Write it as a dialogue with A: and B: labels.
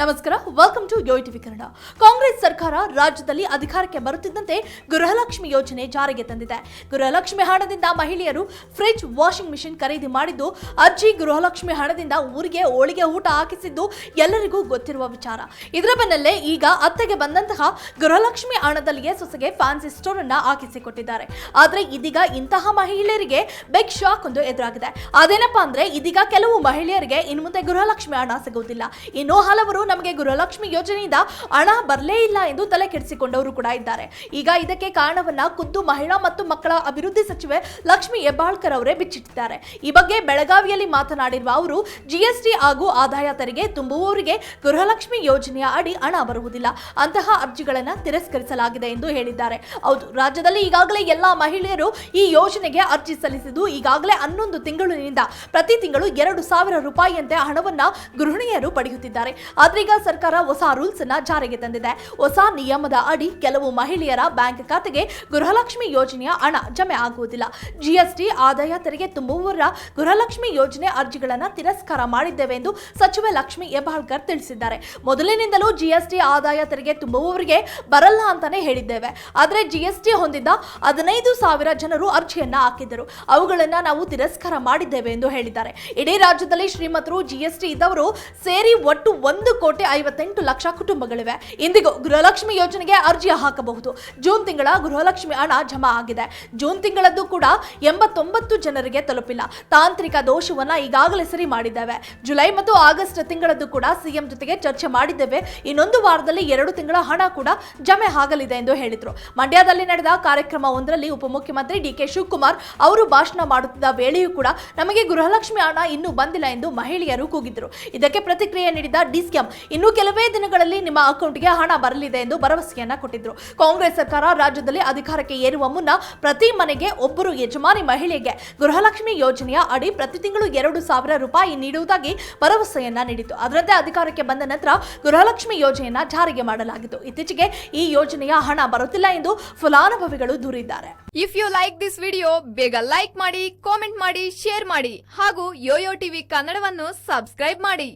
A: ನಮಸ್ಕಾರ welcome to Yo TV Kannada Congress ಸರ್ಕಾರ ರಾಜ್ಯದಲ್ಲಿ ಅಧಿಕಾರಕ್ಕೆ ಬರುತ್ತಿದ್ದಂತೆ ಗೃಹಲಕ್ಷ್ಮಿ ಯೋಜನೆ ಜಾರಿಗೆ ತಂದಿದೆ. ಗೃಹಲಕ್ಷ್ಮಿ ಹಣದಿಂದ ಮಹಿಳೆಯರು ಫ್ರಿಡ್ಜ್ ವಾಷಿಂಗ್ ಮಿಷಿನ್ ಖರೀದಿ ಮಾಡಿದ್ದು, ಅಜ್ಜಿ ಗೃಹಲಕ್ಷ್ಮಿ ಹಣದಿಂದ ಊರಿಗೆ ಹೋಳಿಗೆ ಊಟ ಹಾಕಿಸಿದ್ದು ಎಲ್ಲರಿಗೂ ಗೊತ್ತಿರುವ ವಿಚಾರ. ಇದರ ಬೆನ್ನಲ್ಲೇ ಈಗ ಅತ್ತೆಗೆ ಬಂದಂತಹ ಗೃಹಲಕ್ಷ್ಮಿ ಹಣದಲ್ಲಿಯೇ ಸೊಸೆಗೆ ಫ್ಯಾನ್ಸಿ ಸ್ಟೋರ್ ಅನ್ನ ಹಾಕಿಸಿಕೊಟ್ಟಿದ್ದಾರೆ. ಆದರೆ ಇದೀಗ ಇಂತಹ ಮಹಿಳೆಯರಿಗೆ ಬೆಗ್ ಶಾಕ್ ಒಂದು ಎದುರಾಗಿದೆ. ಅದೇನಪ್ಪಾ ಅಂದ್ರೆ ಇದೀಗ ಕೆಲವು ಮಹಿಳೆಯರಿಗೆ ಇನ್ನು ಮುಂದೆ ಗೃಹಲಕ್ಷ್ಮಿ ಹಣ ಸಿಗುವುದಿಲ್ಲ. ಇನ್ನು ಹಲವರು ನಮಗೆ ಗೃಹಲಕ್ಷ್ಮಿ ಯೋಜನೆಯಿಂದ ಹಣ ಬರಲೇ ಇಲ್ಲ ಎಂದು ತಲೆ ಕೆಡಿಸಿಕೊಂಡವರು ಕೂಡ ಇದ್ದಾರೆ. ಈಗ ಇದಕ್ಕೆ ಕಾರಣವನ್ನ ಖುದ್ದು ಮಹಿಳಾ ಮತ್ತು ಮಕ್ಕಳ ಅಭಿವೃದ್ಧಿ ಸಚಿವೆ ಲಕ್ಷ್ಮಿ ಹೆಬ್ಬಾಳ್ಕರ್ ಅವರೇ ಬಿಚ್ಚಿಟ್ಟಿದ್ದಾರೆ. ಈ ಬಗ್ಗೆ ಬೆಳಗಾವಿಯಲ್ಲಿ ಮಾತನಾಡಿರುವ ಅವರು ಜಿಎಸ್ಟಿ ಹಾಗೂ ಆದಾಯ ತೆರಿಗೆ ತುಂಬುವವರಿಗೆ ಗೃಹಲಕ್ಷ್ಮಿ ಯೋಜನೆಯ ಅಡಿ ಹಣ ಬರುವುದಿಲ್ಲ. ಅಂತಹ ಅರ್ಜಿಗಳನ್ನು ತಿರಸ್ಕರಿಸಲಾಗಿದೆ ಎಂದು ಹೇಳಿದ್ದಾರೆ. ಹೌದು, ರಾಜ್ಯದಲ್ಲಿ ಈಗಾಗಲೇ ಎಲ್ಲಾ ಮಹಿಳೆಯರು ಈ ಯೋಜನೆಗೆ ಅರ್ಜಿ ಸಲ್ಲಿಸಿದ್ದು ಈಗಾಗಲೇ ಹನ್ನೊಂದು ತಿಂಗಳಿನಿಂದ ಪ್ರತಿ ತಿಂಗಳು ಎರಡು ಸಾವಿರ ರೂಪಾಯಿಯಂತೆ ಹಣವನ್ನು ಗೃಹಿಣಿಯರು ಪಡೆಯುತ್ತಿದ್ದಾರೆ. ಆದ್ರೀಗ ಸರ್ಕಾರ ಹೊಸ ರೂಲ್ಸ್ ಅನ್ನ ಜಾರಿಗೆ ತಂದಿದೆ. ಹೊಸ ನಿಯಮದ ಅಡಿ ಕೆಲವು ಮಹಿಳೆಯರ ಬ್ಯಾಂಕ್ ಖಾತೆಗೆ ಗೃಹಲಕ್ಷ್ಮಿ ಯೋಜನೆಯ ಹಣ ಜಮೆ ಆಗುವುದಿಲ್ಲ. ಜಿಎಸ್ಟಿ ಆದಾಯ ತೆರಿಗೆ ತುಂಬುವವರ ಗೃಹಲಕ್ಷ್ಮಿ ಯೋಜನೆ ಅರ್ಜಿಗಳನ್ನ ತಿರಸ್ಕಾರ ಮಾಡಿದ್ದೇವೆ ಎಂದು ಸಚಿವೆ ಲಕ್ಷ್ಮಿ ಹೆಬ್ಬಾಳ್ಕರ್ ತಿಳಿಸಿದ್ದಾರೆ. ಮೊದಲಿನಿಂದಲೂ ಜಿಎಸ್ಟಿ ಆದಾಯ ತೆರಿಗೆ ತುಂಬುವವರಿಗೆ ಬರಲ್ಲ ಅಂತಾನೆ ಹೇಳಿದ್ದೇವೆ. ಆದರೆ ಜಿಎಸ್ಟಿ ಹೊಂದಿದ್ದ ಹದಿನೈದು ಸಾವಿರ ಜನರು ಅರ್ಜಿಯನ್ನ ಹಾಕಿದ್ದರು. ಅವುಗಳನ್ನ ನಾವು ತಿರಸ್ಕಾರ ಮಾಡಿದ್ದೇವೆ ಎಂದು ಹೇಳಿದ್ದಾರೆ. ಇಡೀ ರಾಜ್ಯದಲ್ಲಿ ಶ್ರೀಮಂತರು ಜಿಎಸ್ಟಿ ಇದ್ದವರು ಸೇರಿ ಒಟ್ಟು ಒಂದು ಐವತ್ತೆಂಟು ಲಕ್ಷ ಕುಟುಂಬಗಳಿವೆ. ಇಂದಿಗೂ ಗೃಹಲಕ್ಷ್ಮಿ ಯೋಜನೆಗೆ ಅರ್ಜಿ ಹಾಕಬಹುದು. ಜೂನ್ ತಿಂಗಳ ಗೃಹಲಕ್ಷ್ಮಿ ಹಣ ಜಮಾ ಆಗಿದೆ. ಜೂನ್ ತಿಂಗಳದ್ದು ಕೂಡ ಎಂಬತ್ತೊಂಬತ್ತು ಜನರಿಗೆ ತಲುಪಿಲ್ಲ. ತಾಂತ್ರಿಕ ದೋಷವನ್ನ ಈಗಾಗಲೇ ಸರಿ ಮಾಡಿದ್ದೇವೆ. ಜುಲೈ ಮತ್ತು ಆಗಸ್ಟ್ ತಿಂಗಳದ್ದು ಕೂಡ ಸಿಎಂ ಜೊತೆಗೆ ಚರ್ಚೆ ಮಾಡಿದ್ದೇವೆ. ಇನ್ನೊಂದು ವಾರದಲ್ಲಿ ಎರಡು ತಿಂಗಳ ಹಣ ಕೂಡ ಜಮೆ ಆಗಲಿದೆ ಎಂದು ಹೇಳಿದರು. ಮಂಡ್ಯದಲ್ಲಿ ನಡೆದ ಕಾರ್ಯಕ್ರಮ ಒಂದರಲ್ಲಿ ಉಪಮುಖ್ಯಮಂತ್ರಿ ಡಿ ಕೆ ಶಿವಕುಮಾರ್ ಅವರು ಭಾಷಣ ಮಾಡುತ್ತಿದ್ದ ವೇಳೆಯೂ ಕೂಡ ನಮಗೆ ಗೃಹಲಕ್ಷ್ಮಿ ಹಣ ಇನ್ನೂ ಬಂದಿಲ್ಲ ಎಂದು ಮಹಿಳೆಯರು ಕೂಗಿದ್ರು. ಇದಕ್ಕೆ ಪ್ರತಿಕ್ರಿಯೆ ನೀಡಿದ ಡಿಸಿಎಂ ಇನ್ನು ಕೆಲವೇ ದಿನಗಳಲ್ಲಿ ನಿಮ್ಮ ಅಕೌಂಟ್ಗೆ ಹಣ ಬರಲಿದೆ ಎಂದು ಭರವಸೆಯನ್ನ ಕೊಟ್ಟಿದ್ರು. ಕಾಂಗ್ರೆಸ್ ಸರ್ಕಾರ ರಾಜ್ಯದಲ್ಲಿ ಅಧಿಕಾರಕ್ಕೆ ಏರುವ ಮುನ್ನ ಪ್ರತಿ ಮನೆಗೆ ಒಬ್ಬರು ಯಜಮಾನಿ ಮಹಿಳೆಗೆ ಗೃಹಲಕ್ಷ್ಮಿ ಯೋಜನೆಯ ಅಡಿ ಪ್ರತಿ ತಿಂಗಳು ಎರಡು ಸಾವಿರ ರೂಪಾಯಿ ನೀಡುವುದಾಗಿ ಭರವಸೆಯನ್ನ ನೀಡಿತು ಅದರಂತೆ ಅಧಿಕಾರಕ್ಕೆ ಬಂದ ನಂತರ ಗೃಹಲಕ್ಷ್ಮಿ ಯೋಜನೆಯನ್ನ ಜಾರಿಗೆ ಮಾಡಲಾಗಿತ್ತು. ಇತ್ತೀಚೆಗೆ ಈ ಯೋಜನೆಯ ಹಣ ಬರುತ್ತಿಲ್ಲ ಎಂದು ಫಲಾನುಭವಿಗಳು ದೂರಿದ್ದಾರೆ.
B: If you like this video ಬೇಗ ಲೈಕ್ ಮಾಡಿ ಕಾಮೆಂಟ್ ಮಾಡಿ ಶೇರ್ ಮಾಡಿ ಹಾಗೂ ಯೋಯೋ ಟಿವಿ ಕನ್ನಡವನ್ನು ಸಬ್ಸ್ಕ್ರೈಬ್ ಮಾಡಿ.